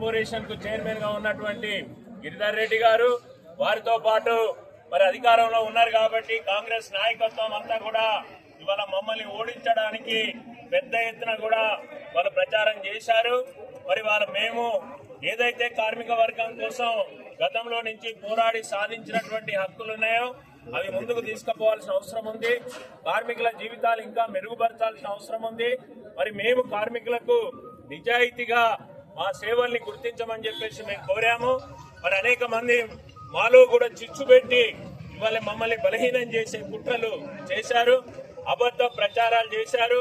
కు చైర్మన్గా ఉన్నటువంటి గిరిధర్ రెడ్డి గారు వారితో పాటు మరి అధికారంలో ఉన్నారు కాబట్టి కాంగ్రెస్ నాయకత్వం అంతా కూడా ఇవాళ మమ్మల్ని ఓడించడానికి పెద్ద ఎత్తున కూడా వాళ్ళు ప్రచారం చేశారు. మరి వాళ్ళ మేము ఏదైతే కార్మిక వర్గం కోసం గతంలో నుంచి పోరాడి సాధించినటువంటి హక్కులు ఉన్నాయో అవి ముందుకు తీసుకుపోవాల్సిన అవసరం ఉంది. కార్మికుల జీవితాలు ఇంకా మెరుగుపరచాల్సిన అవసరం ఉంది. మరి మేము కార్మికులకు నిజాయితీగా మా సేవల్ని గుర్తించమని చెప్పేసి మేము కోరాము. మరి అనేక మంది మాలో కూడా చిచ్చు పెట్టి ఇవాళ మమ్మల్ని బలహీనం చేసే కుట్రలు చేశారు అబద్ధ ప్రచారాలు చేశారు.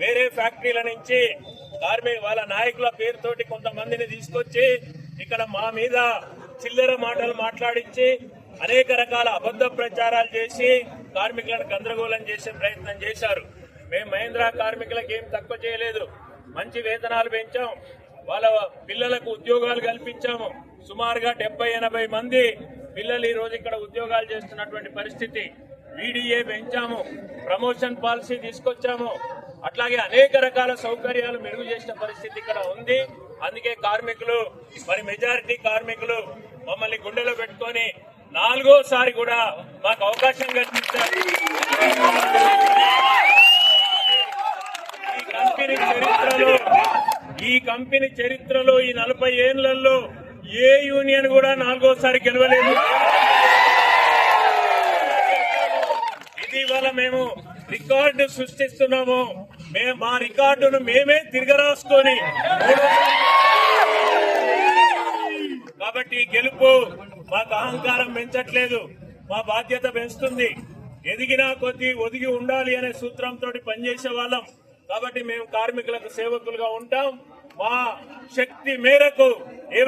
వేరే ఫ్యాక్టరీల నుంచి కార్మిక వాళ్ళ నాయకుల పేరుతోటి కొంతమందిని తీసుకొచ్చి ఇక్కడ మా మీద చిల్లర మాటలు మాట్లాడించి అనేక రకాల అబద్ధ ప్రచారాలు చేసి కార్మికులను గందరగోళం చేసే ప్రయత్నం చేశారు. మేము మహేంద్ర కార్మికులకు ఏం తక్కువ చేయలేదు. మంచి వేతనాలు పెంచాం. వాళ్ళ పిల్లలకు ఉద్యోగాలు కల్పించాము. సుమారుగా డెబ్బై ఎనభై మంది పిల్లలు ఈ రోజు ఇక్కడ ఉద్యోగాలు చేస్తున్నటువంటి పరిస్థితి. వీడిఏ పెంచాము ప్రమోషన్ పాలసీ తీసుకొచ్చాము. అట్లాగే అనేక రకాల సౌకర్యాలు మెరుగు చేసిన పరిస్థితి ఇక్కడ ఉంది. అందుకే కార్మికులు మరి మెజారిటీ కార్మికులు మమ్మల్ని గుండెలో పెట్టుకొని నాలుగోసారి కూడా మాకు అవకాశం కల్పించారు. ఈ కంపెనీ చరిత్రలో ఈ కంపెనీ చరిత్రలో ఈ నలభై ఏళ్ళలో ఏ యూనియన్ కూడా నాలుగోసారి గెలవలేదు. ఇది ఇవాళ మేము రికార్డు సృష్టిస్తున్నాము. మేము మా రికార్డును మేమే తిరగరాసుకొని కాబట్టి గెలుపు మాకు అహంకారం పెంచట్లేదు. మా బాధ్యత పెంచుతుంది. ఎదిగినా కొద్దీ ఒదిగి ఉండాలి అనే సూత్రంతో పనిచేసే వాళ్ళం. కాబట్టి మేము కార్మికులకు సేవకులుగా ఉంటాం. మా శక్తి మేరకు ఏ